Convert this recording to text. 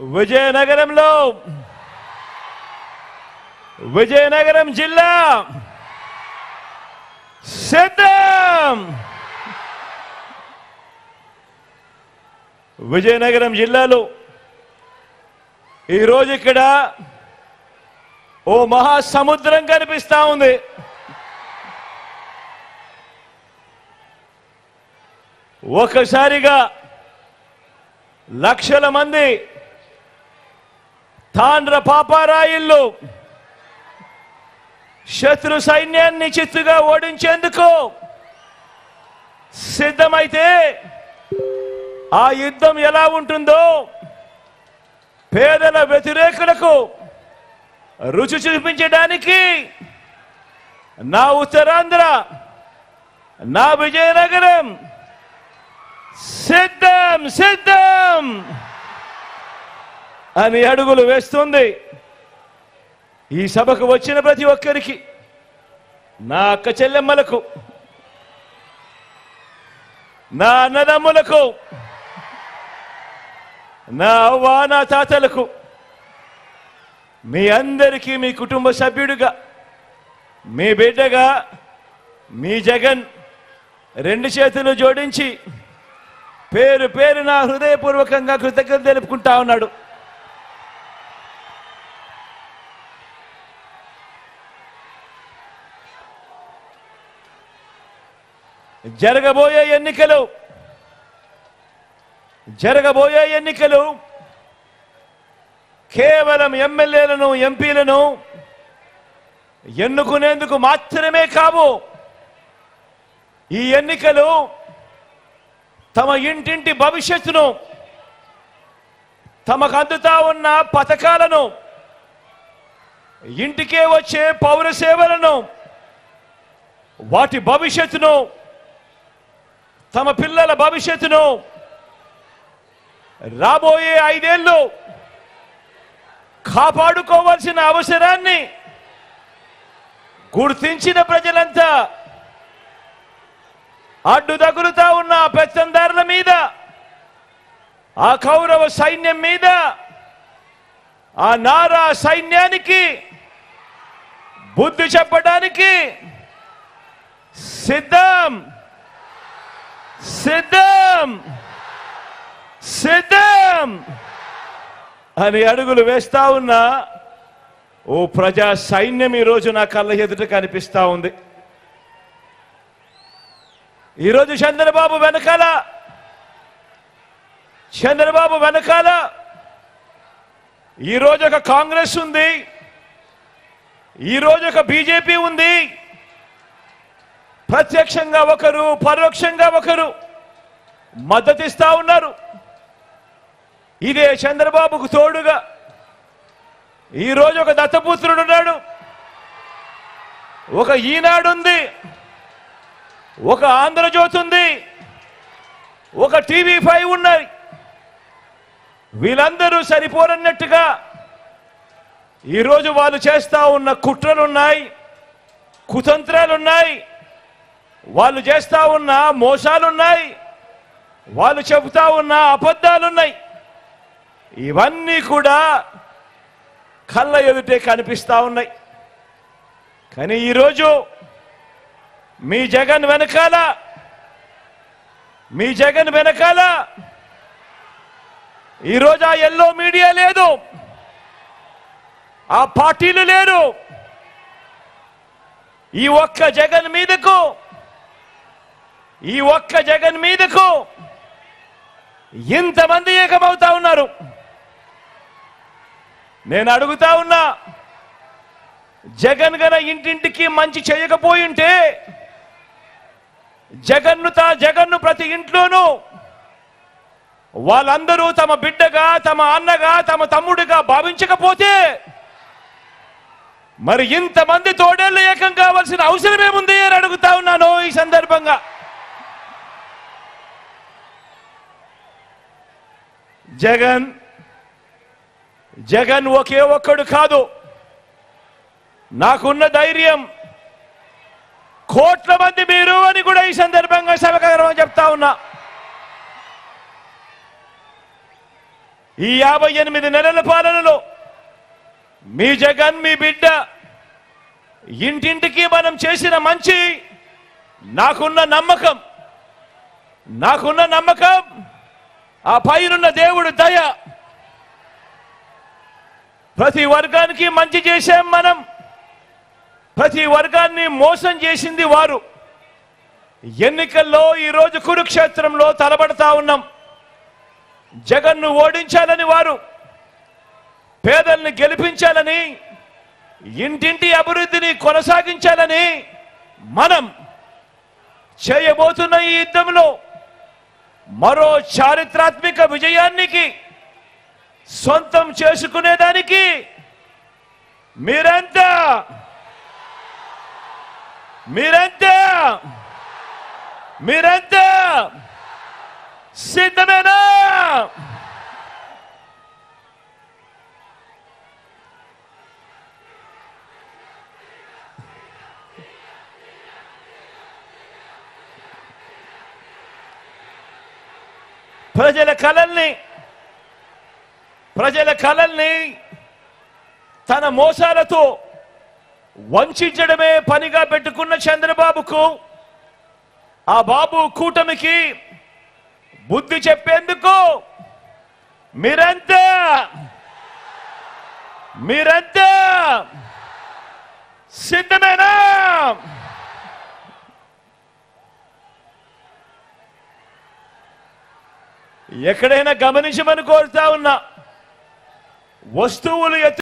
విజయనగరంలో విజయనగరం జిల్లా సిద్ధం. విజయనగరం జిల్లాలో ఈరోజు ఇక్కడ ఓ మహాసముద్రం కనిపిస్తా ఉంది. ఒకసారిగా లక్షల మంది తాండ్ర పాపారాయిల్లు శత్రు సైన్యాన్ని చిత్తుగా ఓడించేందుకు సిద్ధమైతే ఆ యుద్ధం ఎలా ఉంటుందో పేదల వ్యతిరేకులకు రుచి చూపించడానికి నా ఉత్తరాంధ్ర నా విజయనగరం సిద్ధం సిద్ధం! అని అడుగులు వేస్తుంది. ఈ సభకు వచ్చిన ప్రతి ఒక్కరికి నా అక్క చెల్లెమ్మలకు నా అన్నదమ్ములకు నా అవ్వ నా తాతలకు మీ అందరికీ మీ కుటుంబ సభ్యుడిగా మీ బిడ్డగా మీ జగన్ రెండు చేతులు జోడించి పేరు పేరు నా హృదయపూర్వకంగా కృతజ్ఞత తెలుపుకుంటా ఉన్నాడు. జరగబోయే ఎన్నికలు. జరగబోయే ఎన్నికలు. కేవలం ఎమ్మెల్యేలను ఎంపీలను ఎన్నుకునేందుకు మాత్రమే కావు. ఈ ఎన్నికలు తమ ఇంటింటి భవిష్యత్తును తమకు అందుతా ఉన్న పథకాలను ఇంటికే వచ్చే పౌర సేవలను వాటి భవిష్యత్తును తమ పిల్లల భవిష్యత్తును రాబోయే ఐదేళ్ళు కాపాడుకోవాల్సిన అవసరాన్ని గుర్తించిన ప్రజలంతా అడ్డు తగులుతా ఉన్న ఆ పెత్తందారుల మీద ఆ కౌరవ సైన్యం మీద ఆ నారా సైన్యానికి బుద్ధి చెప్పడానికి సిద్ధం. సిద్ధం! సిద్ధం! అని అడుగులు వేస్తా ఉన్నా ఓ ప్రజా సైన్యం ఈరోజు నా కళ్ళ ఎదుట కనిపిస్తా ఉంది. ఈరోజు చంద్రబాబు వెనకాల చంద్రబాబు వెనకాల ఈరోజు ఒక కాంగ్రెస్ ఉంది ఈరోజు ఒక బీజేపీ ఉంది ప్రత్యక్షంగా ఒకరు పరోక్షంగా ఒకరు మద్దతిస్తా ఉన్నారు. ఇదే చంద్రబాబుకు తోడుగా. ఈరోజు ఒక దత్తపుత్రుడు ఉన్నాడు. ఒక ఈనాడుంది. ఒక ఆంధ్రజ్యోతి ఉంది. ఒక టీవీ ఫైవ్ ఉన్నాయి వీళ్ళందరూ సరిపోరన్నట్టుగా ఈరోజు వాళ్ళు చేస్తా ఉన్న కుట్రలున్నాయి కుతంత్రాలున్నాయి. వాళ్ళు చేస్తా ఉన్న మోసాలున్నాయి. వాళ్ళు చెబుతా ఉన్న అబద్ధాలున్నాయి. ఇవన్నీ కూడా కళ్ళ ఎదుటే కనిపిస్తూ ఉన్నాయి. కానీ ఈరోజు మీ జగన్ వెనకాల మీ జగన్ వెనకాల ఈరోజు ఆ ఎల్లో మీడియా లేదు. ఆ పార్టీలు లేరు. ఈ ఒక్క జగన్ మీదకు ఈ ఒక్క జగన్ మీదకు ఇంతమంది ఏకమవుతా ఉన్నారు. నేను అడుగుతా ఉన్నా జగన్ గన ఇంటింటికి మంచి చేయకపోయింటే జగన్ను తా జగన్ను ప్రతి ఇంట్లోనూ వాళ్ళందరూ తమ బిడ్డగా తమ అన్నగా తమ తమ్ముడిగా భావించకపోతే మరి ఇంతమంది తోడేళ్ళు ఏకం కావాల్సిన అవసరం ఏముంది అని అడుగుతా ఉన్నాను ఈ సందర్భంగా. జగన్ జగన్ ఒకే ఒక్కడు కాదు. నాకున్న ధైర్యం కోట్ల మంది మీరు అని కూడా ఈ సందర్భంగా సభకరం చెప్తా ఉన్నా. ఈ యాభై ఎనిమిది నెలల పాలనలో మీ జగన్ మీ బిడ్డ ఇంటింటికి మనం చేసిన మంచి నాకున్న నమ్మకం నాకున్న నమ్మకం ఆ పైనున్న దేవుడు దయ. ప్రతి వర్గానికి మంచి చేశాం మనం. ప్రతి వర్గాన్ని మోసం చేసింది వారు. ఎన్నికల్లో ఈరోజు కురుక్షేత్రంలో తలబడతా ఉన్నాం. జగన్ను ఓడించాలని వారు పేదల్ని గెలిపించాలని ఇంటింటి అభివృద్ధిని కొనసాగించాలని మనం చేయబోతున్న ఈ యుద్ధంలో మరో చారిత్రాత్మక విజయానికి సొంతం చేసుకునేదానికి మీరంతా? మీరంతా? మీరంతా? సిద్ధమేనా? ప్రజల కళల్ని ప్రజల కళల్ని తన మోసాలతో వంచడమే పనిగా పెట్టుకున్న చంద్రబాబుకు ఆ బాబు కూటమికి బుద్ధి చెప్పేందుకు మీరంతా మీరంతా సిద్ధమైన? ఎక్కడైనా గమనించమని కోరుతా ఉన్నా. వస్తువులు ఎత్తు